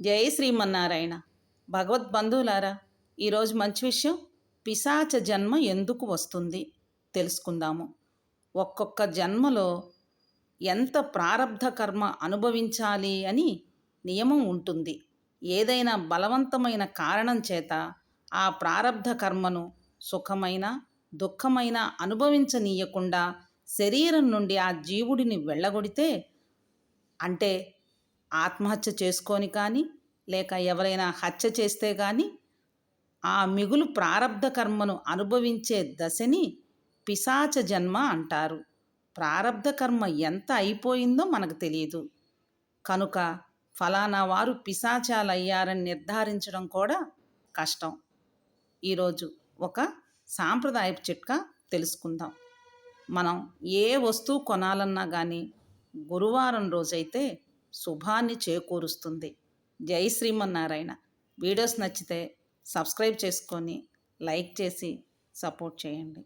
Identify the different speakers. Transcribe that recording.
Speaker 1: జై శ్రీమన్నారాయణ. భగవద్ బంధువులారా ఈరోజు మంచి విషయం పిశాచ జన్మ ఎందుకు వస్తుంది? తెలుసుకుందాము. ఒక్కొక్క జన్మలో ఎంత ప్రారబ్ధ కర్మ అనుభవించాలి అని నియమం ఉంటుంది. ఏదైనా బలవంతమైన కారణం చేత ఆ ప్రారబ్ధ కర్మను సుఖమైన దుఃఖమైన అనుభవించనీయకుండా శరీరం నుండి ఆ జీవుడిని వెళ్ళగొడితే అంటే ఆత్మహత్య చేసుకొని కానీ లేక ఎవరైనా హత్య చేస్తే కానీ ఆ మిగులు ప్రారబ్ధ కర్మను అనుభవించే దశని పిశాచ జన్మ అంటారు. ప్రారంధ కర్మ ఎంత అయిపోయిందో మనకు తెలియదు. కనుక ఫలానా వారు పిశాచాలయ్యారని నిర్ధారించడం కూడా కష్టం. ఈరోజు ఒక సాంప్రదాయపు చిట్కా తెలుసుకుందాం. మనం ఏ వస్తువు కొనాలన్నా కానీ గురువారం రోజైతే శుభాన్ని చేకూరుస్తుంది. జై శ్రీమన్నారాయణ. వీడియోస్ నచ్చితే సబ్స్క్రైబ్ చేసుకొని లైక్ చేసి సపోర్ట్ చేయండి.